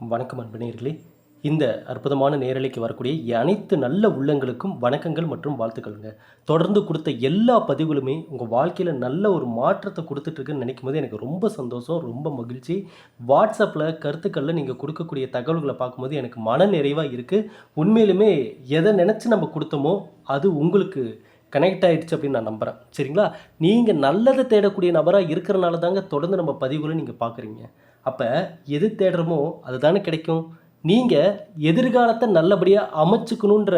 வணக்கம் அன்பனேர்களே இந்த அற்புதமான நேரலைக்கு வரக்கூடிய அனைத்து நல்ல உள்ளங்களுக்கும் வணக்கங்கள் மற்றும் வாழ்த்துக்கள்ங்க. தொடர்ந்து கொடுத்த எல்லா பதிவுகளுமே உங்கள் வாழ்க்கையில் நல்ல ஒரு மாற்றத்தை கொடுத்துட்ருக்குன்னு நினைக்கும் போது எனக்கு ரொம்ப சந்தோஷம் ரொம்ப மகிழ்ச்சி. வாட்ஸ்அப்பில் கருத்துக்களில் நீங்கள் கொடுக்கக்கூடிய தகவல்களை பார்க்கும்போது எனக்கு மன நிறைவாக இருக்குது உண்மையிலுமே எதை நினச்சி நம்ம கொடுத்தோமோ அது உங்களுக்கு கனெக்ட் ஆகிடுச்சு அப்படின்னு நான் நம்புகிறேன் சரிங்களா? நீங்கள் நல்லதை தேடக்கூடிய நபராக இருக்கிறனால தாங்க தொடர்ந்து நம்ம பதிவுகளை நீங்கள் பார்க்குறீங்க. அப்போ எது தேடுறோமோ அதுதானே கிடைக்கும். நீங்கள் எதிர்காலத்தை நல்லபடியாக அமைச்சுக்கணுன்ற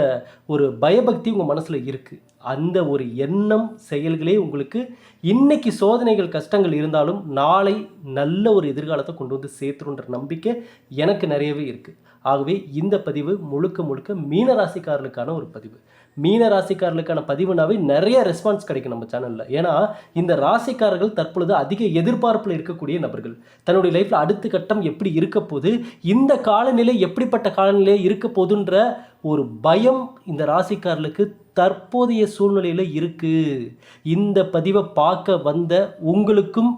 ஒரு பயபக்தி உங்கள் மனசில் இருக்குது அந்த ஒரு எண்ணம் செயல்களே உங்களுக்கு இன்றைக்கி சோதனைகள் கஷ்டங்கள் இருந்தாலும் நாளை நல்ல ஒரு எதிர்காலத்தை கொண்டு வந்து சேர்த்துருன்ற நம்பிக்கை எனக்கு நிறையவே இருக்குது ஆகவே இந்த பதிவு முழுக்க முழுக்க மீனராசிக்காரர்களுக்கான ஒரு பதிவு. மீன ராசிக்காரர்களுக்கான பதிவுனாவே நிறைய ரெஸ்பான்ஸ் கிடைக்கும் நம்ம சேனலில் ஏன்னா இந்த ராசிக்காரர்கள் தற்பொழுது அதிக எதிர்பார்ப்பில் இருக்கக்கூடிய நபர்கள். தன்னுடைய லைஃப்பில் அடுத்த கட்டம் எப்படி இருக்க போது இந்த காலநிலை எப்படிப்பட்ட காலநிலை இருக்க போதுன்ற ஒரு பயம் இந்த ராசிக்காரர்களுக்கு தற்போதைய சூழ்நிலையில் இருக்குது இந்த பதிவை பார்க்க வந்த உங்களுக்கும்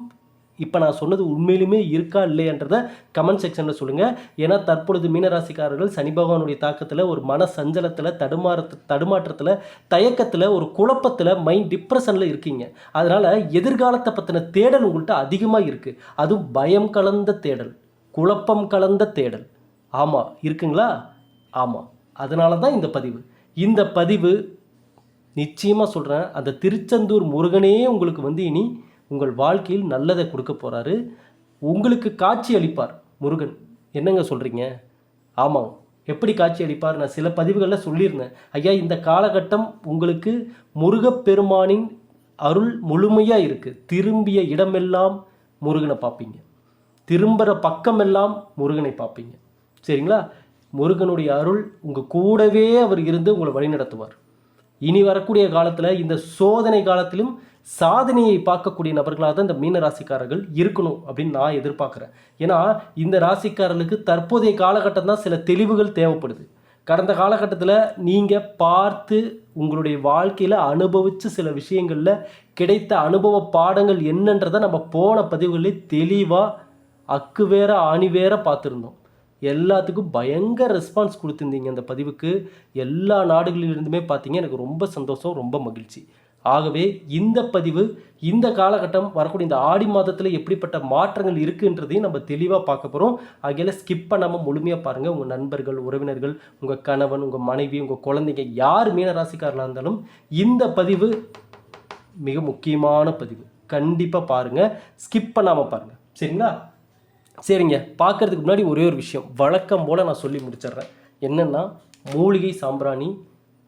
இப்போ நான் சொன்னது உண்மையிலுமே இருக்கா இல்லையன்றதை கமெண்ட் செக்ஷனில் சொல்லுங்கள் ஏன்னா தற்பொழுது மீனராசிக்காரர்கள் சனி பகவானுடைய தாக்கத்தில் ஒரு மன சஞ்சலத்தில் தடுமாற தடுமாற்றத்தில் தயக்கத்தில் ஒரு குழப்பத்தில் மைண்ட் டிப்ரெஷனில் இருக்கீங்க. அதனால் எதிர்காலத்தை பற்றின தேடல் உங்கள்கிட்ட அதிகமாக இருக்குது அதுவும் பயம் கலந்த தேடல் குழப்பம் கலந்த தேடல். ஆமாம் இருக்குங்களா? ஆமாம் அதனால தான் இந்த பதிவு. இந்த பதிவு நிச்சயமாக சொல்கிறேன் அந்த திருச்செந்தூர் முருகனே உங்களுக்கு வந்து இனி உங்கள் வாழ்க்கையில் நல்லதை கொடுக்க போகிறாரு உங்களுக்கு காட்சி அளிப்பார். முருகன் என்னங்க சொல்கிறீங்க ஆமாம் எப்படி காட்சி அளிப்பார்? நான் சில பதிவுகளில் சொல்லியிருந்தேன். ஐயா இந்த காலகட்டம் உங்களுக்கு முருகப்பெருமானின் அருள் முழுமையாக இருக்குது திரும்பிய இடமெல்லாம் முருகனை பார்ப்பீங்க. திரும்புகிற பக்கமெல்லாம் முருகனை பார்ப்பீங்க. சரிங்களா? முருகனுடைய அருள் உங்கள் கூடவே அவர் இருந்து உங்களை வழிநடத்துவார். இனி வரக்கூடிய காலத்தில் இந்த சோதனை காலத்திலும் சாதனையை பார்க்கக்கூடிய நபர்களாக தான் இந்த மீன ராசிக்காரர்கள் இருக்கணும் அப்படின்னு நான் எதிர்பார்க்குறேன். ஏன்னா இந்த ராசிக்காரர்களுக்கு தற்போதைய காலகட்டம் தான் சில தெளிவுகள் தேவைப்படுது. கடந்த காலகட்டத்தில் நீங்கள் பார்த்து உங்களுடைய வாழ்க்கையில் அனுபவித்து சில விஷயங்களில் கிடைத்த அனுபவ பாடங்கள் என்னன்றதை நம்ம போன பதிவுகளில் தெளிவாக அக்கு வேற ஆணி வேற பார்த்துருந்தோம். எல்லாத்துக்கும் பயங்கர ரெஸ்பான்ஸ் கொடுத்துருந்தீங்க அந்த பதிவுக்கு. எல்லா நாடுகளிலிருந்துமே பார்த்தீங்க. எனக்கு ரொம்ப சந்தோஷம் ரொம்ப மகிழ்ச்சி. ஆகவே இந்த பதிவு இந்த காலகட்டம் வரக்கூடிய இந்த ஆடி மாதத்தில் எப்படிப்பட்ட மாற்றங்கள் இருக்குன்றதையும் நம்ம தெளிவாக பார்க்க போகிறோம் ஆகையில் ஸ்கிப் பண்ணாமல் முழுமையாக பாருங்கள் உங்கள் நண்பர்கள் உறவினர்கள் உங்கள் கணவன் உங்கள் மனைவி உங்கள் குழந்தைங்க யார் மீனராசிக்காரர்களாக இருந்தாலும் இந்த பதிவு மிக முக்கியமான பதிவு. கண்டிப்பாக பாருங்கள் ஸ்கிப் பண்ணாமல் பாருங்கள் சரிங்களா? சரிங்க. பார்க்கறதுக்கு முன்னாடி ஒரே ஒரு விஷயம். வழக்கம் போல் நான் சொல்லி முடிச்சிடுறேன். என்னென்னா மூலிகை சாம்பிராணி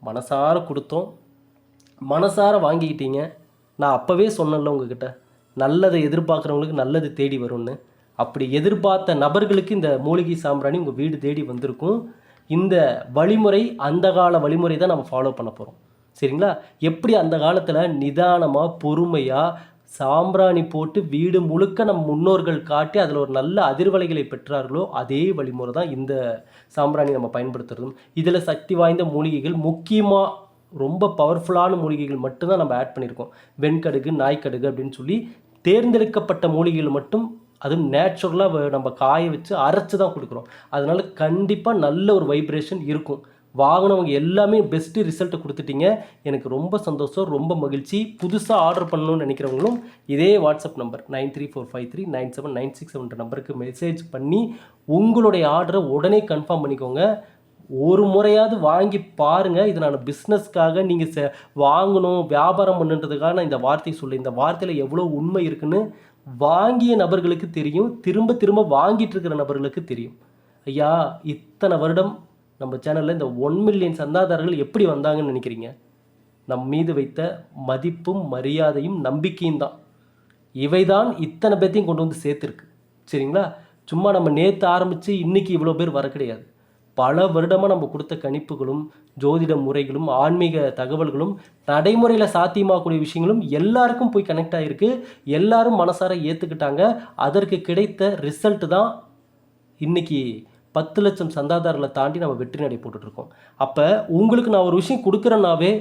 மனசார கொடுத்தோம். மனசார வாங்கிக்கிட்டீங்க. நான் அப்போவே சொன்னேன்ல உங்ககிட்ட நல்லதை எதிர்பார்க்குறவங்களுக்கு நல்லது தேடி வரும்னு. அப்படி எதிர்பார்த்த நபர்களுக்கு இந்த மூலிகை சாம்பிராணி உங்கள் வீடு தேடி வந்திருக்கும். இந்த வழிமுறை அந்த கால வழிமுறை தான் நம்ம ஃபாலோ பண்ண போகிறோம் சரிங்களா? எப்படி அந்த காலத்தில் நிதானமாக பொறுமையாக சாம்பிராணி போட்டு வீடு முழுக்க நம் முன்னோர்கள் காட்டி அதில் ஒரு நல்ல அதிர்வலைகளை பெற்றார்களோ அதே வழிமுறை தான் இந்த சாம்பிராணி நம்ம பயன்படுத்துகிறதும் இதில் சக்தி வாய்ந்த மூலிகைகள் முக்கியமாக ரொம்ப பவர்ஃபுல்லான மூலிகைகள் மட்டும்தான் நம்ம ஆட் பண்ணியிருக்கோம். வெண்கடுகு நாய்க்கடுகு அப்படின்னு சொல்லி தேர்ந்தெடுக்கப்பட்ட மூலிகைகள் மட்டும் அதுவும் நேச்சுரலாக நம்ம காய வச்சு அரைச்சி தான் கொடுக்குறோம். அதனால் கண்டிப்பாக நல்ல ஒரு வைப்ரேஷன் இருக்கும். வாங்கினவங்க எல்லாமே பெஸ்ட்டு ரிசல்ட்டை கொடுத்துட்டீங்க. எனக்கு ரொம்ப சந்தோஷம் ரொம்ப மகிழ்ச்சி. புதுசாக ஆர்டர் பண்ணணும்னு நினைக்கிறவங்களும் இதே WhatsApp number nine three four five three nine seven nine six செவன்ற நம்பருக்கு மெசேஜ் பண்ணி உங்களுடைய ஆர்டரை உடனே கன்ஃபார்ம் பண்ணிக்கோங்க. ஒரு முறையாவது வாங்கி பாருங்கள் இது நான் பிஸ்னஸ்க்காக நீங்கள் செ வாங்கணும் வியாபாரம் பண்ணுன்றதுக்காக நான் இந்த வார்த்தையை சொல்லி இந்த வார்த்தையில் எவ்வளோ உண்மை இருக்குன்னு வாங்கிய நபர்களுக்கு தெரியும். திரும்ப திரும்ப வாங்கிட்டு இருக்கிற நபர்களுக்கு தெரியும். ஐயா இத்தனை வருடம் நம்ம சேனலில் இந்த ஒன் மில்லியன் சந்தாதாரர்கள் எப்படி வந்தாங்கன்னு நினைக்கிறீங்க? நம் மீது வைத்த மதிப்பும் மரியாதையும் நம்பிக்கையும் தான். இவை தான் இத்தனை பேர்த்தையும் கொண்டு வந்து சேர்த்துருக்கு. சரிங்களா? சும்மா நம்ம நேற்று ஆரம்பித்து இன்றைக்கி இவ்வளோ பேர் வர கிடையாது. பல வருடமாக நம்ம கொடுத்த கணிப்புகளும் ஜோதிட முறைகளும் ஆன்மீக தகவல்களும் நடைமுறையில் சாத்தியமாகக்கூடிய விஷயங்களும் எல்லாருக்கும் போய் கனெக்ட் ஆகிருக்கு எல்லாரும் மனசார ஏற்றுக்கிட்டாங்க அதற்கு கிடைத்த ரிசல்ட் தான் இன்றைக்கி பத்து லட்சம் சந்தாதாரர்களை தாண்டி நம்ம வெற்றி நடை போட்டுட்ருக்கோம். அப்போ உங்களுக்கு நான் ஒரு விஷயம் கொடுக்குறேன்னாவே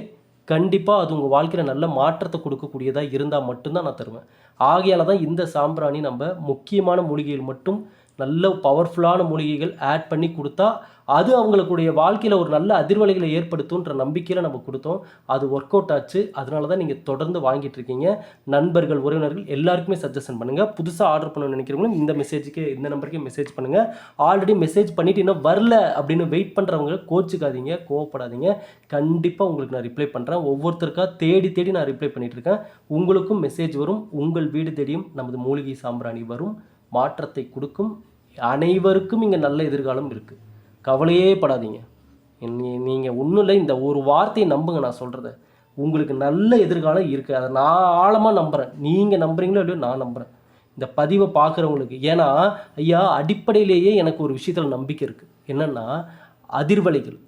கண்டிப்பாக அது உங்கள் வாழ்க்கையில் நல்ல மாற்றத்தை கொடுக்கக்கூடியதாக இருந்தால் மட்டும்தான் நான் தருவேன். ஆகையால் தான் இந்த சாம்பிராணி நம்ம முக்கியமான மூலிகைகள் மட்டும் நல்ல பவர்ஃபுல்லான மூலிகைகள் ஆட் பண்ணி கொடுத்தா அது அவங்களுடைய வாழ்க்கையில் ஒரு நல்ல அதிர்வலைகளை ஏற்படுத்தும்ன்ற நம்பிக்கையில் நம்ம கொடுத்தோம். அது ஒர்க் அவுட் ஆச்சு. அதனால தான் நீங்கள் தொடர்ந்து வாங்கிட்டு இருக்கீங்க. நண்பர்கள் உறவினர்கள் எல்லாருக்குமே சஜஷன் பண்ணுங்கள் புதுசாக ஆர்டர் பண்ணணும்னு நினைக்கிறவங்களும் இந்த மெசேஜுக்கு இந்த நம்பருக்கு மெசேஜ் பண்ணுங்கள் ஆல்ரெடி மெசேஜ் பண்ணிவிட்டு இன்னும் வரல அப்படின்னு வெயிட் பண்ணுறவங்க கோச்சுக்காதீங்க. கோவப்படாதீங்க. கண்டிப்பாக உங்களுக்கு நான் ரிப்ளை பண்ணுறேன் ஒவ்வொருத்தருக்கா தேடி தேடி நான் ரிப்ளை பண்ணிகிட்டு இருக்கேன். உங்களுக்கும் மெசேஜ் வரும். உங்கள் வீடு தேடியும் நமது மூலிகை சாம்பிராணி வரும். மாற்றத்தை கொடுக்கும். அனைவருக்கும் இங்கே நல்ல எதிர்காலம் இருக்குது கவலையே படாதீங்க. நீங்கள் ஒன்றும் இல்லை இந்த ஒரு வார்த்தையை நம்புங்க நான் சொல்கிறத உங்களுக்கு நல்ல எதிர்காலம் இருக்குது அதை நான் ஆழமாக நம்புகிறேன் நீங்கள் நம்புறீங்களோ இல்லையோ நான் நம்புகிறேன் இந்த பதிவை பார்க்குறவங்களுக்கு ஏன்னா ஐயா அடிப்படையிலேயே எனக்கு ஒரு விஷயத்தில் நம்பிக்கை இருக்குது என்னென்னா அதிர்வலைகள்.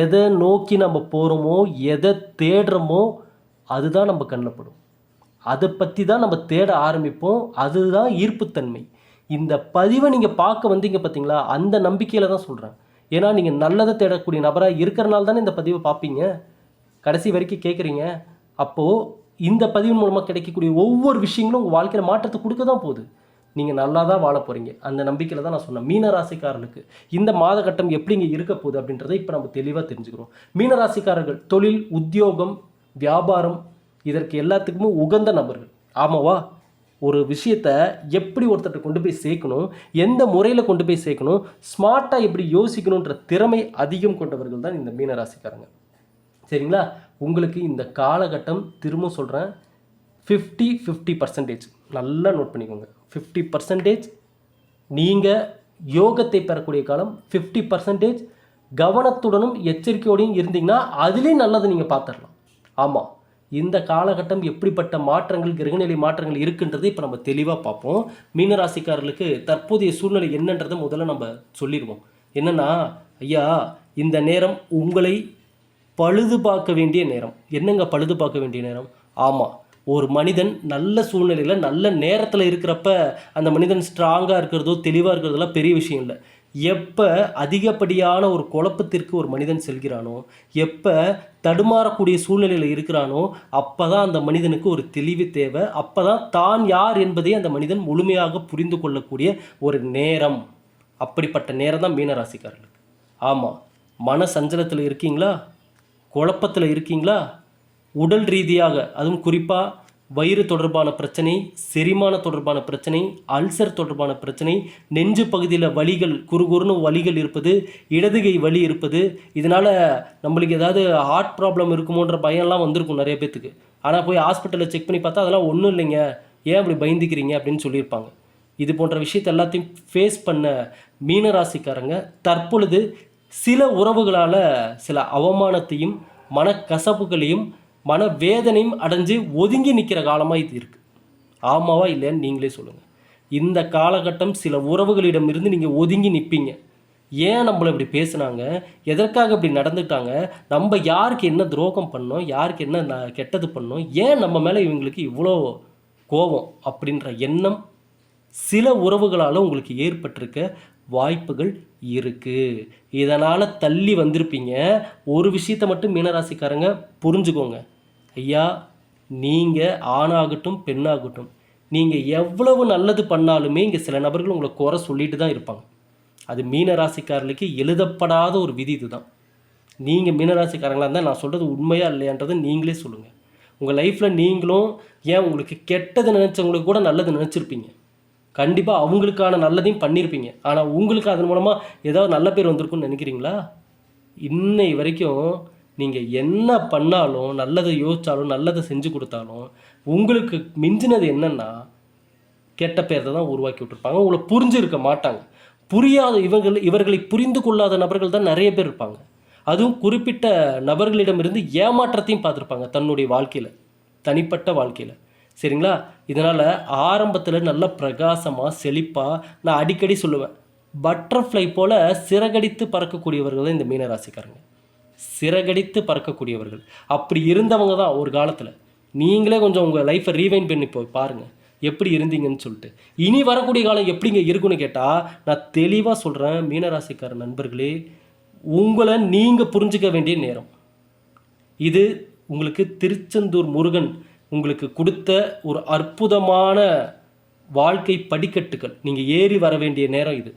எதை நோக்கி நம்ம போகிறோமோ எதை தேடுறோமோ அதுதான் நம்ம கண்ணப்படும் அதை பற்றி தான் நம்ம தேட ஆரம்பிப்போம். அதுதான் ஈர்ப்புத்தன்மை. இந்த பதிவை நீங்கள் பார்க்க வந்தீங்க பார்த்தீங்களா அந்த நம்பிக்கையில் தான் சொல்கிறேன் ஏன்னா நீங்கள் நல்லதை தேடக்கூடிய நபராக இருக்கிறனால தானே இந்த பதிவை பார்ப்பீங்க. கடைசி வரைக்கும் கேட்குறீங்க அப்போது இந்த பதிவு மூலமாக கிடைக்கக்கூடிய ஒவ்வொரு விஷயங்களும் உங்கள் வாழ்க்கையில் மாற்றத்தை கொடுக்க தான் போகுது. நீங்கள் நல்லா தான் வாழ போகிறீங்க அந்த நம்பிக்கையில் தான் நான் சொன்னேன். மீனராசிக்காரர்களுக்கு இந்த மாத இந்த எப்படி இங்கே இருக்க போகுது அப்படின்றத இப்போ நம்ம தெளிவாக தெரிஞ்சுக்கிறோம். மீனராசிக்காரர்கள் தொழில் உத்தியோகம் வியாபாரம் இதற்கு எல்லாத்துக்குமே உகந்த நபர்கள். ஆமாவா? ஒரு விஷயத்த எப்படி ஒருத்தர்கிட்ட கொண்டு போய் சேர்க்கணும் எந்த முறையில் கொண்டு போய் சேர்க்கணும் ஸ்மார்ட்டாக எப்படி யோசிக்கணுன்ற திறமை அதிகம் கொண்டவர்கள் தான் இந்த மீனராசிக்காரங்க. சரிங்களா? உங்களுக்கு இந்த காலகட்டம் திரும்ப சொல்கிறேன் ஃபிஃப்டி ஃபிஃப்டி பர்சன்டேஜ் நல்லா நோட் பண்ணிக்கோங்க. ஃபிஃப்டி பர்சன்டேஜ் நீங்கள் யோகத்தை பெறக்கூடிய காலம் ஃபிஃப்டி பர்சன்டேஜ் கவனத்துடனும் எச்சரிக்கையோடையும் இருந்தீங்கன்னா அதுலேயும் நல்லதை நீங்கள் பார்த்துடலாம். ஆமாம் இந்த காலகட்டம் எப்படிப்பட்ட மாற்றங்கள் கிரகநிலை மாற்றங்கள் இருக்குன்றதை இப்போ நம்ம தெளிவாக பார்ப்போம். மீனராசிக்காரர்களுக்கு தற்போதைய சூழ்நிலை என்னன்றதை முதல்ல நம்ம சொல்லிடுவோம். என்னன்னா ஐயா இந்த நேரம் உங்களை பழுது பார்க்க வேண்டிய நேரம். என்னங்க பழுது பார்க்க வேண்டிய நேரம்? ஆமாம் ஒரு மனிதன் நல்ல சூழ்நிலையில் நல்ல நேரத்தில் இருக்கிறப்ப அந்த மனிதன் ஸ்ட்ராங்காக இருக்கிறதோ தெளிவாக இருக்கிறதெல்லாம் பெரிய விஷயம் இல்லை. எப்போ அதிகப்படியான ஒரு குழப்பத்திற்கு ஒரு மனிதன் செல்கிறானோ எப்போ தடுமாறக்கூடிய சூழ்நிலையில் இருக்கிறானோ அப்போ தான் அந்த மனிதனுக்கு ஒரு தெளிவு தேவை. அப்போ தான் தான் யார் என்பதை அந்த மனிதன் முழுமையாக புரிந்து கொள்ளக்கூடிய ஒரு நேரம். அப்படிப்பட்ட நேரம் தான் மீனராசிக்காரர்களுக்கு. ஆமாம் மன சஞ்சலத்தில் இருக்கீங்களா? குழப்பத்தில் இருக்கீங்களா? உடல் ரீதியாக அதுவும் குறிப்பாக வயிறு தொடர்பான பிரச்சனை செரிமான தொடர்பான பிரச்சனை அல்சர் தொடர்பான பிரச்சனை நெஞ்சு பகுதியில் வலிகள் குறுகுறுன்னு வலிகள் இருப்பது இடதுகை வலி இருப்பது இதனால் நம்மளுக்கு ஏதாவது ஹார்ட் ப்ராப்ளம் இருக்குமோன்ற பயம்லாம் வந்திருக்கும் நிறைய பேத்துக்கு. ஆனால் போய் ஹாஸ்பிட்டலில் செக் பண்ணி பார்த்தா அதெல்லாம் ஒன்றும் இல்லைங்க. ஏன் அப்படி பயந்துக்கிறீங்க அப்படின்னு சொல்லியிருப்பாங்க. இது போன்ற விஷயத்தை எல்லாத்தையும் ஃபேஸ் பண்ண மீனராசிக்காரங்க தற்பொழுது சில உறவுகளால் சில அவமானத்தையும் மனக்கசப்புகளையும் மனவேதனையும் அடைஞ்சு ஒதுங்கி நிற்கிற காலமாக இது இருக்குது ஆமாவா இல்லைன்னு நீங்களே சொல்லுங்கள் இந்த காலகட்டம் சில உறவுகளிடமிருந்து நீங்கள் ஒதுங்கி நிற்பீங்க ஏன் நம்மளை இப்படி பேசுனாங்க? எதற்காக இப்படி நடந்துட்டாங்க? நம்ம யாருக்கு என்ன துரோகம் பண்ணோம்? யாருக்கு என்ன ந- கெட்டது பண்ணோம்? ஏன் நம்ம மேலே இவங்களுக்கு இவ்வளோ கோபம் அப்படின்ற எண்ணம் சில உறவுகளால் உங்களுக்கு ஏற்பட்டிருக்க வாய்ப்புகள் இருக்குது இதனால் தள்ளி வந்திருப்பீங்க. ஒரு விஷயத்தை மட்டும் மீனராசிக்காரங்க புரிஞ்சுக்கோங்க. ஐயா நீங்கள் ஆணாகட்டும் பெண்ணாகட்டும் நீங்கள் எவ்வளவு நல்லது பண்ணாலுமே இங்கே சில நபர்கள் உங்களை குறை சொல்லிட்டு தான் இருப்பாங்க. அது மீனராசிக்காரர்களுக்கு எழுதப்படாத ஒரு விதி இதுதான். நீங்கள் மீனராசிக்காரங்களாக இருந்தால் நான் சொல்கிறது உண்மையா இல்லையான்றதை நீங்களே சொல்லுங்கள் உங்கள் லைஃப்பில் நீங்களும் ஏன் உங்களுக்கு கெட்டது நினச்சவங்களுக்கு கூட நல்லது நினச்சிருப்பீங்க. கண்டிப்பாக அவங்களுக்கான நல்லதையும் பண்ணியிருப்பீங்க ஆனால் உங்களுக்கு அதன் மூலமாக ஏதாவது நல்ல பேர் வந்திருக்குன்னு நினைக்கிறீங்களா? இன்னை வரைக்கும் நீங்கள் என்ன பண்ணாலும் நல்லதை யோசித்தாலும் நல்லதை செஞ்சு கொடுத்தாலும் உங்களுக்கு மிஞ்சினது என்னன்னா கெட்ட பேரை தான் உருவாக்கி விட்டுருப்பாங்க. உங்களை புரிஞ்சிருக்க மாட்டாங்க. புரியாத இவர்கள் இவர்களை புரிந்து கொள்ளாத நபர்கள் தான் நிறைய பேர் இருப்பாங்க. அதுவும் குறிப்பிட்ட நபர்களிடமிருந்து ஏமாற்றத்தையும் பார்த்துருப்பாங்க தன்னுடைய வாழ்க்கையில் தனிப்பட்ட வாழ்க்கையில். சரிங்களா? இதனால் ஆரம்பத்தில் நல்ல பிரகாசமாக செழிப்பாக நான் அடிக்கடி சொல்லுவேன். பட்டர்ஃப்ளை போல் சிறகடித்து பறக்கக்கூடியவர்கள் தான் இந்த மீனராசிக்காரங்க. சிறகடித்து பறக்கக்கூடியவர்கள். அப்படி இருந்தவங்க தான் ஒரு காலத்தில். நீங்களே கொஞ்சம் உங்கள் லைஃப்பை ரீவைன் பண்ணி போய் பாருங்கள் எப்படி இருந்தீங்கன்னு சொல்லிட்டு. இனி வரக்கூடிய காலம் எப்படிங்க இருக்குன்னு கேட்டால் நான் தெளிவாக சொல்கிறேன் மீனராசிக்கார நண்பர்களே உங்களை நீங்கள் புரிஞ்சுக்க வேண்டிய நேரம். இது உங்களுக்கு திருச்செந்தூர் முருகன் உங்களுக்கு கொடுத்த ஒரு அற்புதமான வாழ்க்கை படிக்கட்டுகள். நீங்கள் ஏறி வர வேண்டிய நேரம் இது.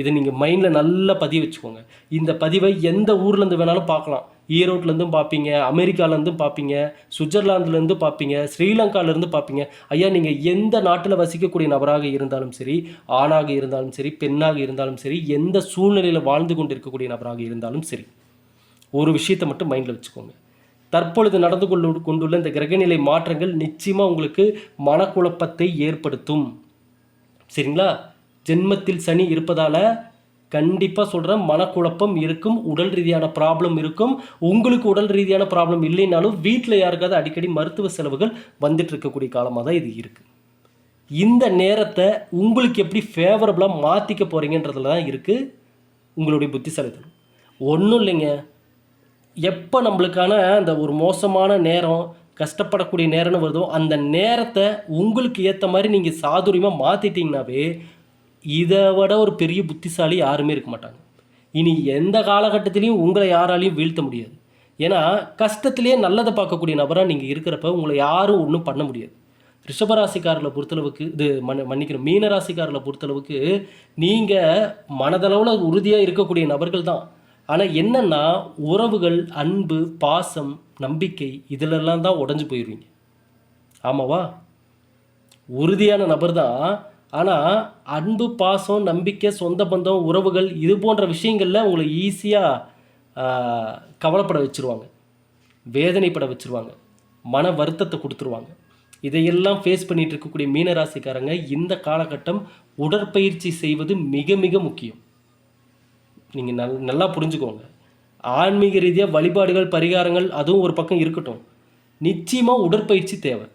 இதை நீங்கள் மைண்டில் நல்லா பதிவு வச்சுக்கோங்க. இந்த பதிவை எந்த ஊர்லேருந்து வேணாலும் பார்க்கலாம். ஈரோட்லேருந்தும் பார்ப்பீங்க அமெரிக்காலேருந்தும் பார்ப்பீங்க சுவிட்சர்லாந்துலேருந்து பார்ப்பீங்க ஸ்ரீலங்காலேருந்து பார்ப்பீங்க. ஐயா நீங்கள் எந்த நாட்டில் வசிக்கக்கூடிய நபராக இருந்தாலும் சரி ஆணாக இருந்தாலும் சரி பெண்ணாக இருந்தாலும் சரி எந்த சூழ்நிலையில் வாழ்ந்து கொண்டு இருக்கக்கூடிய நபராக இருந்தாலும் சரி ஒரு விஷயத்தை மட்டும் மைண்டில் வச்சுக்கோங்க. தற்பொழுது நடந்து கொண்டு கொண்டுள்ள இந்த கிரகநிலை மாற்றங்கள் நிச்சயமாக உங்களுக்கு மனக்குழப்பத்தை ஏற்படுத்தும். சரிங்களா? ஜென்மத்தில் சனி இருப்பதால் கண்டிப்பாக சொல்கிறேன் மனக்குழப்பம் இருக்கும் உடல் ரீதியான ப்ராப்ளம் இருக்கும். உங்களுக்கு உடல் ரீதியான ப்ராப்ளம் இல்லைனாலும் வீட்டில் யாருக்காவது அடிக்கடி மருத்துவ செலவுகள் வந்துட்டு இருக்கக்கூடிய காலமாக தான் இது இருக்குது இந்த நேரத்தை உங்களுக்கு எப்படி ஃபேவரபுளாக மாற்றிக்க போகிறீங்கன்றதுல தான் இருக்குது உங்களுடைய புத்திசாலித்தனம். ஒன்றும் இல்லைங்க. எப்போ நம்மளுக்கான அந்த ஒரு மோசமான நேரம் கஷ்டப்படக்கூடிய நேரம்னு வருதோ அந்த நேரத்தை உங்களுக்கு ஏற்ற மாதிரி நீங்கள் சாதுரியமாக மாற்றிட்டிங்கனாவே இதை விட ஒரு பெரிய புத்திசாலி யாருமே இருக்க மாட்டாங்க. இனி எந்த காலகட்டத்திலையும் உங்களை யாராலையும் வீழ்த்த முடியாது. ஏன்னா கஷ்டத்திலேயே நல்லதை பார்க்கக்கூடிய நபராக நீங்கள் இருக்கிறப்ப உங்களை யாரும் ஒன்றும் பண்ண முடியாது. ரிஷபராசிக்காரில் பொறுத்தளவுக்கு இது மன்ன மன்னிக்கிறோம் மீனராசிக்காரில் பொறுத்தளவுக்கு நீங்கள் மனதளவில் உறுதியாக இருக்கக்கூடிய நபர்கள் தான். ஆனால் என்னென்னா உறவுகள் அன்பு பாசம் நம்பிக்கை இதிலெல்லாம் தான் உடஞ்சி போயிடுவீங்க ஆமாவா? உறுதியான நபர் தான் ஆனால் அன்பு பாசம் நம்பிக்கை சொந்த பந்தம் உறவுகள் இது போன்ற விஷயங்களில் உங்களை ஈஸியாக கவலைப்பட வச்சுருவாங்க. வேதனைப்பட வச்சுருவாங்க. மன வருத்தத்தை கொடுத்துருவாங்க. இதையெல்லாம் ஃபேஸ் பண்ணிகிட்டு இருக்கக்கூடிய மீனராசிக்காரங்க இந்த காலகட்டம் உடற்பயிற்சி செய்வது மிக மிக முக்கியம். நீங்கள் நல் நல்லா புரிஞ்சுக்கோங்க. ஆன்மீக ரீதியாக வழிபாடுகள் பரிகாரங்கள் அதுவும் ஒரு பக்கம் இருக்கட்டும். நிச்சயமாக உடற்பயிற்சி தேவை.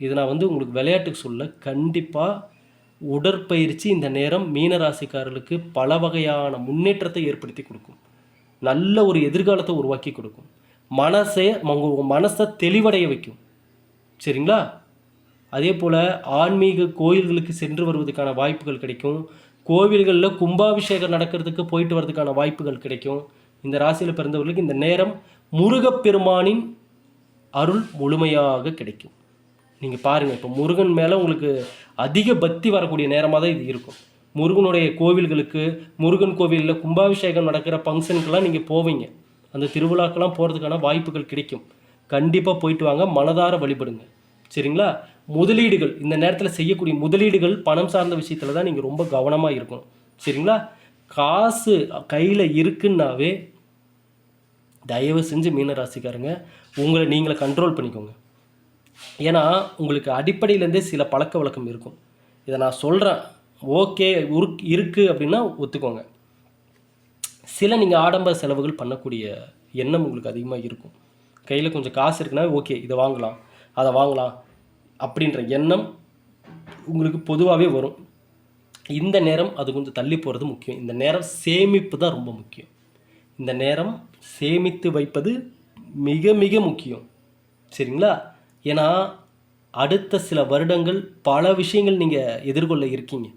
இதை நான் வந்து உங்களுக்கு விளையாட்டுக்கு சொல்ல கண்டிப்பாக உடற்பயிற்சி இந்த நேரம் மீனராசிக்காரர்களுக்கு பல வகையான முன்னேற்றத்தை ஏற்படுத்தி கொடுக்கும். நல்ல ஒரு எதிர்காலத்தை உருவாக்கி கொடுக்கும். மனசை உங்கள் மனசை தெளிவடைய வைக்கும். சரிங்களா? அதே போல் ஆன்மீக கோயில்களுக்கு சென்று வருவதற்கான வாய்ப்புகள் கிடைக்கும். கோவில்களில் கும்பாபிஷேகம் நடக்கிறதுக்கு போயிட்டு வர்றதுக்கான வாய்ப்புகள் கிடைக்கும். இந்த ராசியில் பிறந்தவர்களுக்கு இந்த நேரம் முருகப்பெருமானின் அருள் முழுமையாக கிடைக்கும். நீங்கள் பாருங்கள் இப்போ முருகன் மேலே உங்களுக்கு அதிக பக்தி வரக்கூடிய நேரமாக தான் இது இருக்கும். முருகனுடைய கோவில்களுக்கு முருகன் கோவிலில் கும்பாபிஷேகம் நடக்கிற ஃபங்க்ஷனுக்கெல்லாம் நீங்கள் போவீங்க. அந்த திருவிழாக்கெல்லாம் போகிறதுக்கான வாய்ப்புகள் கிடைக்கும். கண்டிப்பாக போயிட்டு வாங்க மனதார வழிபடுங்க. சரிங்களா? முதலீடுகள் இந்த நேரத்தில் செய்யக்கூடிய முதலீடுகள் பணம் சார்ந்த விஷயத்தில் தான் நீங்கள் ரொம்ப கவனமாக இருக்கணும். சரிங்களா? காசு கையில் இருக்குன்னாவே தயவு செஞ்சு மீனராசிக்காரங்க உங்களை நீங்களே கண்ட்ரோல் பண்ணிக்கோங்க. ஏன்னா உங்களுக்கு அடிப்படையிலேருந்தே சில பழக்க வழக்கம் இருக்கும். இதை நான் சொல்கிறேன் ஓகே உருக் இருக்குது அப்படின்னா ஒத்துக்கோங்க. சில நீங்கள் ஆடம்பர செலவுகள் பண்ணக்கூடிய எண்ணம் உங்களுக்கு அதிகமாக இருக்கும். கையில் கொஞ்சம் காசு இருக்குன்னா ஓகே இதை வாங்கலாம். அதை வாங்கலாம் அப்படின்ற எண்ணம் உங்களுக்கு பொதுவாகவே வரும். இந்த நேரம் அது கொஞ்சம் தள்ளி போகிறது முக்கியம். இந்த நேரம் சேமிப்பு தான் ரொம்ப முக்கியம். இந்த நேரம் சேமித்து வைப்பது மிக மிக முக்கியம். சரிங்களா? ஏன்னா அடுத்த சில வருடங்கள் பல விஷயங்கள் நீங்கள் எதிர்கொள்ள இருக்கீங்க.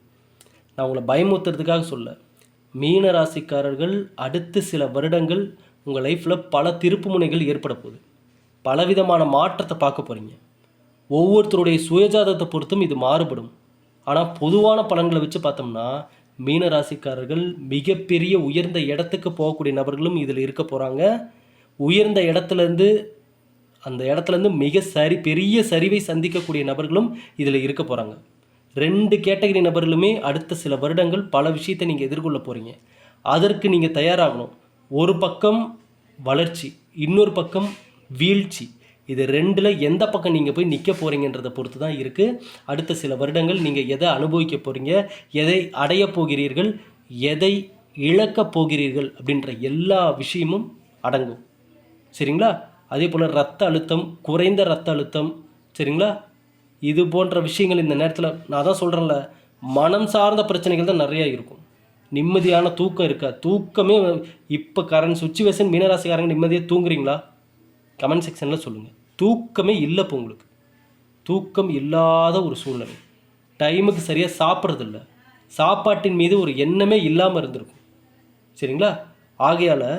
நான் உங்களை பயமுறுத்துறதுக்காக சொல்ல மீன ராசிக்காரர்கள் அடுத்த சில வருடங்கள் உங்கள் லைஃப்பில் பல திருப்பு முனைகள் ஏற்பட போகுது. பலவிதமான மாற்றத்தை பார்க்க போகிறீங்க ஒவ்வொருத்தருடைய சுயஜாதத்தை பொறுத்தும் இது மாறுபடும். ஆனால் பொதுவான பலன்களை வச்சு பார்த்தோம்னா மீன ராசிக்காரர்கள் மிகப்பெரிய உயர்ந்த இடத்துக்கு போகக்கூடிய நபர்களும் இதில் இருக்க போகிறாங்க உயர்ந்த இடத்துலேருந்து அந்த இடத்துலேருந்து மிக சரி பெரிய சரிவை சந்திக்கக்கூடிய நபர்களும் இதில் இருக்க போகிறாங்க ரெண்டு கேட்டகரி நபர்களுமே அடுத்த சில வருடங்கள் பல விஷயத்தை நீங்கள் எதிர்கொள்ள போகிறீங்க அதற்கு நீங்கள் தயாராகணும். ஒரு பக்கம் வளர்ச்சி இன்னொரு பக்கம் வீழ்ச்சி. இது ரெண்டில் எந்த பக்கம் நீங்கள் போய் நிற்க போகிறீங்கன்றதை பொறுத்து தான் இருக்குது அடுத்த சில வருடங்கள் நீங்கள் எதை அனுபவிக்க போகிறீங்க எதை அடைய போகிறீர்கள் எதை இழக்கப் போகிறீர்கள் அப்படின்ற எல்லா விஷயமும் அடங்கும். சரிங்களா? அதே போல் ரத்த அழுத்தம் குறைந்த ரத்த அழுத்தம் சரிங்களா? இது போன்ற விஷயங்கள் இந்த நேரத்தில் நான் தான் சொல்கிறேன்ல மனம் சார்ந்த பிரச்சனைகள் தான் நிறையா இருக்கும். நிம்மதியான தூக்கம் இருக்கா? தூக்கமே இப்போ கரண்ட் சுச்சுவேஷன் மீனராசிக்காரங்க நிம்மதியாக தூங்குறீங்களா? கமெண்ட் செக்ஷனில் சொல்லுங்கள் தூக்கமே இல்லை இப்போ உங்களுக்கு. தூக்கம் இல்லாத ஒரு சூழ்நிலை. டைமுக்கு சரியாக சாப்பிட்றதில்ல. சாப்பாட்டின் மீது ஒரு எண்ணமே இல்லாமல் இருந்திருக்கும். சரிங்களா? ஆகையால்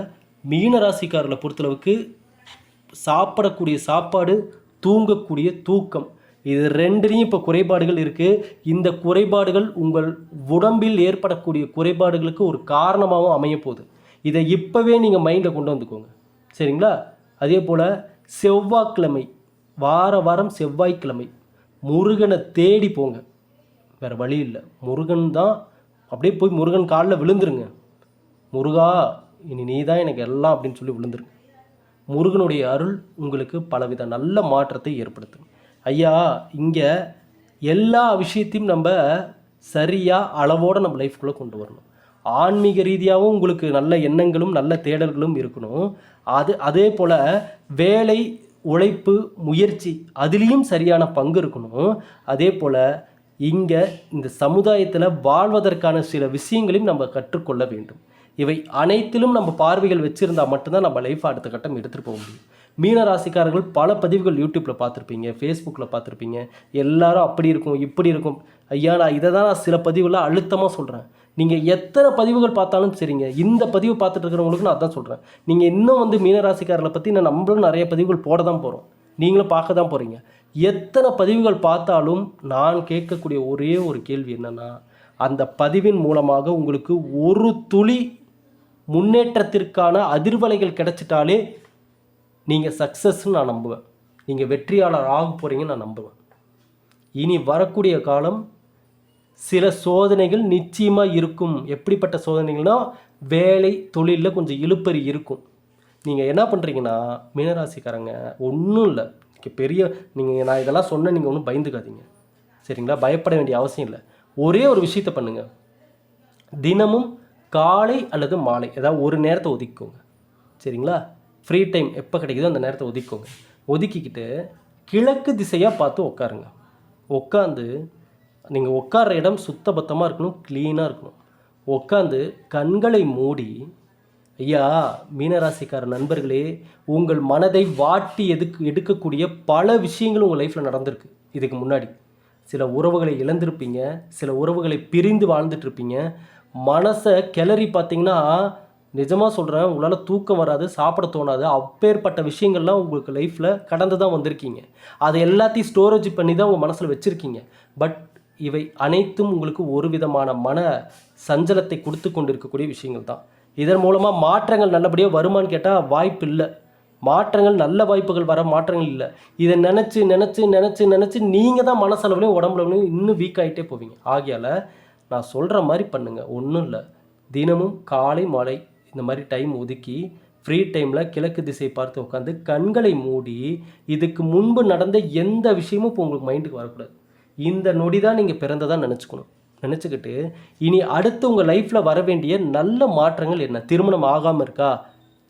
மீன ராசிக்காரர்களை பொறுத்தளவுக்கு சாப்பிடக்கூடிய சாப்பாடு தூங்கக்கூடிய தூக்கம். இது ரெண்டுலேயும் இப்போ குறைபாடுகள் இருக்குது இந்த குறைபாடுகள் உங்கள் உடம்பில் ஏற்படக்கூடிய குறைபாடுகளுக்கு ஒரு காரணமாகவும் அமைய போகுது இதை இப்போவே நீங்கள் மைண்டில் கொண்டு வந்துக்கோங்க. சரிங்களா? அதே போல் செவ்வாய்க்கிழமை வார வாரம் செவ்வாய்க்கிழமை முருகனை தேடி போங்க. வேறு வழி இல்லை. முருகன் தான் அப்படியே போய் முருகன் காலில் விழுந்துருங்க. முருகா இனி நீ தான் எனக்கு எல்லாம் அப்படின்னு சொல்லி விழுந்துருங்க. முருகனுடைய அருள் உங்களுக்கு பலவித நல்ல மாற்றத்தை ஏற்படுத்தும். ஐயா இங்கே எல்லா விஷயத்தையும் நம்ம சரியாக அளவோடு நம்ம லைஃப்குள்ளே கொண்டு வரணும். ஆன்மீக ரீதியாகவும் உங்களுக்கு நல்ல எண்ணங்களும் நல்ல தேடல்களும் இருக்கணும். அது அதே போல் வேலை உழைப்பு முயற்சி அதுலேயும் சரியான பங்கு இருக்கணும். அதே போல் இங்கே இந்த சமுதாயத்தில் வாழ்வதற்கான சில விஷயங்களையும் நம்ம கற்றுக்கொள்ள வேண்டும். இவை அனைத்திலும் நம்ம பார்வைகள் வச்சுருந்தா மட்டும்தான் நம்ம லைஃப் அடுத்த கட்டம் எடுத்துகிட்டு போக முடியும். மீன ராசிக்காரர்கள் பல பதிவுகள் யூடியூப்பில் பார்த்துருப்பீங்க ஃபேஸ்புக்கில் பார்த்துருப்பீங்க. எல்லாரும் அப்படி இருக்கும் இப்படி இருக்கும். ஐயா நான் இதை தான் நான் சில பதிவுல அழுத்தமாக சொல்கிறேன் நீங்கள் எத்தனை பதிவுகள் பார்த்தாலும் சரிங்க. இந்த பதிவு பார்த்துட்டு இருக்கிறவங்களுக்கு நான் அதான் சொல்கிறேன் நீங்கள் இன்னும் வந்து மீனராசிக்காரர்களை பற்றி நான் நம்மளும் நிறைய பதிவுகள் போட தான் போகிறோம் நீங்களும் பார்க்க தான் போகிறீங்க எத்தனை பதிவுகள் பார்த்தாலும் நான் கேட்கக்கூடிய ஒரே ஒரு கேள்வி என்னென்னா அந்த பதிவின் மூலமாக உங்களுக்கு ஒரு துளி முன்னேற்றத்திற்கான அதிர்வலைகள் கிடைச்சிட்டாலே நீங்கள் சக்ஸஸ்ன்னு நான் நம்புவேன். நீங்கள் வெற்றியாளர் ஆக போகிறீங்கன்னு நான் நம்புவேன். இனி வரக்கூடிய காலம் சில சோதனைகள் நிச்சயமாக இருக்கும். எப்படிப்பட்ட சோதனைகள்னா வேலை தொழிலில் கொஞ்சம் இழுப்பறி இருக்கும். நீங்கள் என்ன பண்ணுறீங்கன்னா மீனராசிக்காரங்க ஒன்றும் இல்லை. இங்கே பெரிய நீங்கள் நான் இதெல்லாம் சொன்ன நீங்கள் ஒன்றும் பயந்துக்காதீங்க. சரிங்களா? பயப்பட வேண்டிய அவசியம் இல்லை. ஒரே ஒரு விஷயத்தை பண்ணுங்கள் தினமும் காலை அல்லது மாலை ஏதாவது ஒரு நேரத்தை ஒதுக்கிக்கோங்க. சரிங்களா? ஃப்ரீ டைம் எப்போ கிடைக்குதோ அந்த நேரத்தை ஒதுக்கிக்கோங்க. ஒதுக்கிக்கிட்டு கிழக்கு திசையாக பார்த்து உட்காருங்க உட்காந்து நீங்கள் உட்கார்ற இடம் சுத்தபத்தமாக இருக்கணும் க்ளீனாக இருக்கணும். உட்காந்து கண்களை மூடி ஐயா மீனராசிக்கார நண்பர்களே உங்கள் மனதை வாட்டி எதுக்கு எடுக்கக்கூடிய பல விஷயங்கள் உங்கள் லைஃப்பில் நடந்திருக்கு. இதுக்கு முன்னாடி. சில உறவுகளை இழந்திருப்பீங்க சில உறவுகளை பிரிந்து வாழ்ந்துட்டுருப்பீங்க மனசை கிளறி பார்த்தீங்கன்னா நிஜமாக சொல்கிறேன் உங்களால் தூக்கம் வராது சாப்பிட தோணாது. அப்பேற்பட்ட விஷயங்கள்லாம் உங்களுக்கு லைஃப்பில் கடந்து தான் வந்திருக்கீங்க. அதை எல்லாத்தையும் ஸ்டோரேஜ் பண்ணி தான் உங்கள் மனசில் வச்சுருக்கீங்க. பட் இவை அனைத்தும் உங்களுக்கு ஒரு விதமான மன சஞ்சலத்தை கொடுத்து கொண்டு இருக்கக்கூடிய விஷயங்கள் தான். இதன் மூலமாக மாற்றங்கள் நல்லபடியாக வருமான்னு கேட்டால் வாய்ப்பு இல்லை. மாற்றங்கள் நல்ல வாய்ப்புகள் வர மாற்றங்கள் இல்லை. இதை நினச்சி நினச்சி நினச்சி நினச்சி நீங்கள் தான் மனசளவுலையும் உடம்புலவும் இன்னும் வீக் ஆகிட்டே போவீங்க. ஆகையால் நான் சொல்கிற மாதிரி பண்ணுங்கள் ஒன்றும் இல்லை. தினமும் காலை மாலை இந்த மாதிரி டைம் ஒதுக்கி ஃப்ரீ டைமில் கிழக்கு திசை பார்த்து உட்காந்து கண்களை மூடி இதுக்கு முன்பு நடந்த எந்த விஷயமும் இப்போ உங்களுக்கு மைண்டுக்கு வரக்கூடாது. இந்த நொடி தான் நீங்கள் பிறந்ததாக நினச்சிக்கணும். நினச்சிக்கிட்டு இனி அடுத்து உங்கள் லைஃப்பில் வர வேண்டிய நல்ல மாற்றங்கள் என்ன? திருமணம் ஆகாமல் இருக்கா?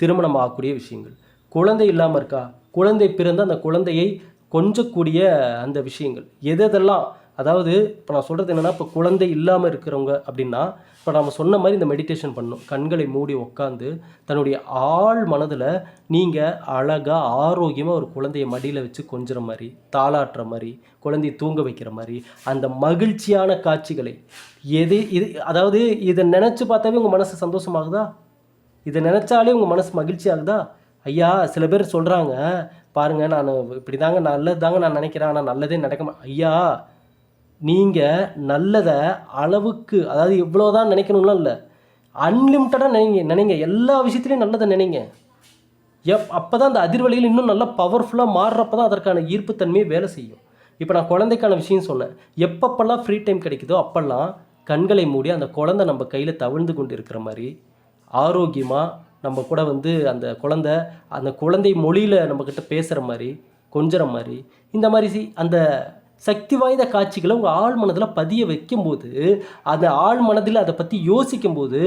திருமணம் ஆகக்கூடிய விஷயங்கள். குழந்தை இல்லாமல் இருக்கா? குழந்தை பிறந்த அந்த குழந்தையை கொஞ்சக்கூடிய அந்த விஷயங்கள். எது எதெல்லாம் அதாவது இப்போ நான் சொல்கிறது என்னென்னா இப்போ குழந்தை இல்லாமல் இருக்கிறவங்க அப்படின்னா இப்போ நம்ம சொன்ன மாதிரி இந்த மெடிடேஷன் பண்ணணும். கண்களை மூடி உட்காந்து தன்னுடைய ஆழ் மனதில் நீங்கள் அழகாக ஆரோக்கியமாக ஒரு குழந்தைய மடியில் வச்சு கொஞ்சுற மாதிரி தாளாட்டுற மாதிரி குழந்தையை தூங்க வைக்கிற மாதிரி அந்த மகிழ்ச்சியான காட்சிகளை எது இது அதாவது இதை நினச்சி பார்த்தாவே உங்கள் மனசு சந்தோஷமாகுதா? இதை நினச்சாலே உங்கள் மனசு மகிழ்ச்சி ஆகுதா ஐயா சில பேர் சொல்கிறாங்க பாருங்கள் நான் இப்படி தாங்க நல்லது தாங்க நான் நினைக்கிறேன் ஆனால் நல்லதே நடக்க ஐயா நீங்கள் நல்லதை அளவுக்கு அதாவது இவ்வளோ தான் நினைக்கணும்லாம் இல்லை. அன்லிமிட்டடாக நினைங்க நினைங்க. எல்லா விஷயத்துலையும் நல்லதை நினைங்க. எப் அப்போ தான் அந்த அதிர்வலைகள் இன்னும் நல்லா பவர்ஃபுல்லாக மாறுறப்ப தான் அதற்கான ஈர்ப்புத்தன்மையை வேலை செய்யும். இப்போ நான் குழந்தைக்கான விஷயம் சொன்னேன். எப்பப்பெல்லாம் ஃப்ரீ டைம் கிடைக்குதோ அப்போல்லாம் கண்களை மூடி அந்த குழந்தை நம்ம கையில் தவிழ்ந்து கொண்டு இருக்கிற மாதிரி ஆரோக்கியமாக நம்ம கூட வந்து அந்த குழந்தை அந்த குழந்தை மொழியில் நம்மக்கிட்ட பேசுகிற மாதிரி கொஞ்சுற மாதிரி இந்த மாதிரி அந்த சக்தி வாய்ந்த காட்சிகளை உங்கள் ஆள் மனதில் பதிய வைக்கும்போது அந்த ஆள் மனதில் அதை பற்றி யோசிக்கும்போது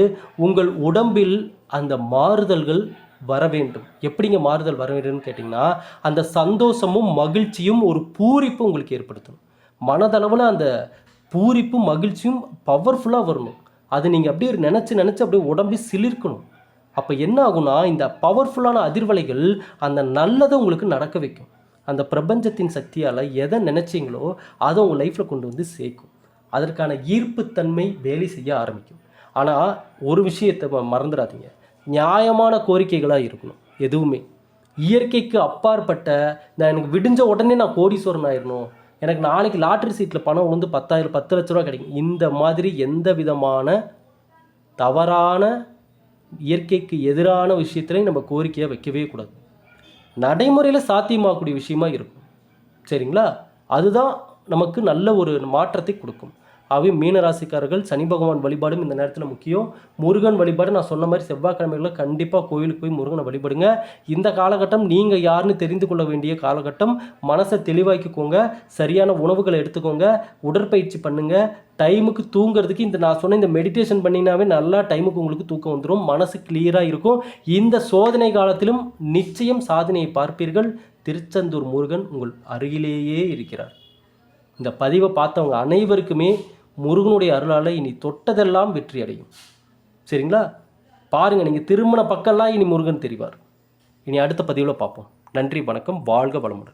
உங்கள் உடம்பில் அந்த மாறுதல்கள் வர வேண்டும். எப்படிங்க மாறுதல் வர வேண்டும்னு கேட்டிங்கன்னா அந்த சந்தோஷமும் மகிழ்ச்சியும் ஒரு பூரிப்பும் உங்களுக்கு ஏற்படுத்தணும். மனதளவில் அந்த பூரிப்பும் மகிழ்ச்சியும் பவர்ஃபுல்லாக வரணும். அது நீங்கள் அப்படியே நினச்சி நினச்சி அப்படியே உடம்பே சிலிர்க்கணும். அப்போ என்ன ஆகும்னா இந்த பவர்ஃபுல்லான அதிர்வலைகள் அந்த நல்லதை உங்களுக்கு நடக்க வைக்கும். அந்த பிரபஞ்சத்தின் சக்தியால் எதை நினச்சிங்களோ அதை உங்கள் லைஃப்பில் கொண்டு வந்து சேர்க்கும். அதற்கான ஈர்ப்புத்தன்மை வேலை செய்ய ஆரம்பிக்கும். ஆனால் ஒரு விஷயத்தை மறந்துடாதீங்க. நியாயமான கோரிக்கைகளாக இருக்கணும் எதுவுமே. இயற்கைக்கு அப்பாற்பட்ட நான் எனக்கு விடிஞ்ச உடனே நான் கோடீஸ்வரன் ஆயிடணும் எனக்கு நாளைக்கு லாட்ரி சீட்டில் பணம் வந்து பத்தாயிரம் பத்து லட்ச ரூபா கிடைக்கும். இந்த மாதிரி எந்த விதமான தவறான இயற்கைக்கு எதிரான விஷயத்துலையும் நம்ம கோரிக்கையை வைக்கவே கூடாது. நடைமுறையில் சாத்தியமாகக்கூடிய விஷயமா இருக்கும். சரிங்களா? அதுதான் நமக்கு நல்ல ஒரு மாற்றத்தை கொடுக்கும். ஆகவே மீனராசிக்காரர்கள் சனி பகவான் வழிபாடும் இந்த நேரத்தில் முக்கியம். முருகன் வழிபாடு நான் சொன்ன மாதிரி செவ்வாய்க்கிழமைகளில் கண்டிப்பாக கோயிலுக்கு போய் முருகனை வழிபடுங்க. இந்த காலகட்டம் நீங்கள் யாருன்னு தெரிந்து கொள்ள வேண்டிய காலகட்டம். மனசை தெளிவாக்கிக்கோங்க. சரியான உணவுகளை எடுத்துக்கோங்க. உடற்பயிற்சி பண்ணுங்கள் டைமுக்கு தூங்குறதுக்கு இந்த நான் சொன்ன இந்த மெடிடேஷன் பண்ணினாவே நல்லா டைமுக்கு உங்களுக்கு தூக்கம் வந்துடும் மனசு கிளியராக இருக்கும். இந்த சோதனை காலத்திலும் நிச்சயம் சாதனையை பார்ப்பீர்கள். திருச்செந்தூர் முருகன் உங்கள் அருகிலேயே இருக்கிறார். இந்த பதிவை பார்த்தவங்க அனைவருக்குமே முருகனுடைய அருளால் இனி தொட்டதெல்லாம் வெற்றி அடையும். சரிங்களா? பாருங்கள் நீங்கள் திருமண பக்கம்லாம் இனி முருகன் தெரிவார். இனி அடுத்த பதிவில் பார்ப்போம். நன்றி வணக்கம் வாழ்க வளமுடன்.